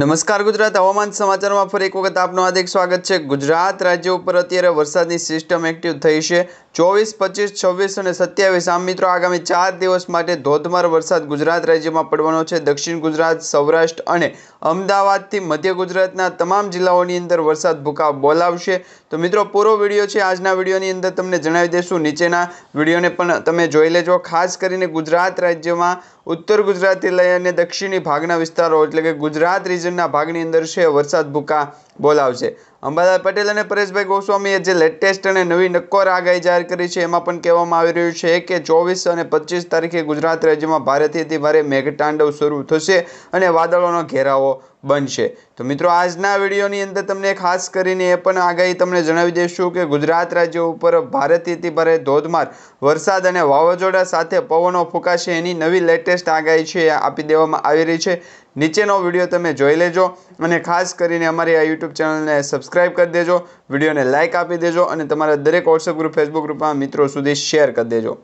નમસ્કાર ગુજરાત હવામાન સમાચારમાં ફરી એક વખત આપનું હાર્દિક સ્વાગત છે. ગુજરાત રાજ્ય ઉપર અત્યારે વરસાદની સિસ્ટમ એક્ટિવ થઈ છે. ચોવીસ, પચીસ, છવ્વીસ અને સત્યાવીસ, આમ મિત્રો આગામી ચાર દિવસ માટે ધોધમાર વરસાદ ગુજરાત રાજ્યમાં પડવાનો છે. દક્ષિણ ગુજરાત, સૌરાષ્ટ્ર અને અમદાવાદથી મધ્ય ગુજરાતના તમામ જિલ્લાઓની અંદર વરસાદ ભૂકા બોલાવશે. તો મિત્રો, પૂરો વીડિયો છે. આજના વિડીયોની અંદર તમને જણાવી દઈશું. નીચેના વિડીયોને પણ તમે જોઈ લેજો. ખાસ કરીને ગુજરાત રાજ્યમાં ઉત્તર ગુજરાતથી લઈ અને દક્ષિણી ભાગના વિસ્તારો, એટલે કે ગુજરાત રિજનના ભાગની અંદર છે વરસાદ ભૂકા બોલાવશે. અંબાલાલ પટેલ અને પરેશભાઈ ગોસ્વામીએ જે લેટેસ્ટ અને નવી નક્કોર આગાહી જાહેર કરી છે, એમાં પણ કહેવામાં આવી રહ્યું છે કે ચોવીસ અને પચીસ તારીખે ગુજરાત રાજ્યમાં ભારેથી અતિ ભારે મેઘતાંડવ શરૂ થશે અને વાદળોનો ઘેરાવો બનશે. તો મિત્રો, આજના વિડીયોની અંદર તમને ખાસ કરીને એ પણ આગાહી તમને જણાવી દઈશું કે ગુજરાત રાજ્ય ઉપર ભારેથી ભારે ધોધમાર વરસાદ અને વાવાઝોડા સાથે પવનો ફૂંકાશે એની નવી લેટેસ્ટ આગાહી છે આપી દેવામાં આવી રહી છે. નીચેનો વીડિયો તમે જોઈ લેજો અને ખાસ કરીને અમારી આ યુટ્યુબ ચેનલને સબસ્ક્રાઇબ કરી દેજો, વિડીયોને લાઇક આપી દેજો અને તમારા દરેક વોટ્સઅપ ગ્રુપ ફેસબુક ગ્રુપમાં મિત્રો સુધી શેર કરી દેજો.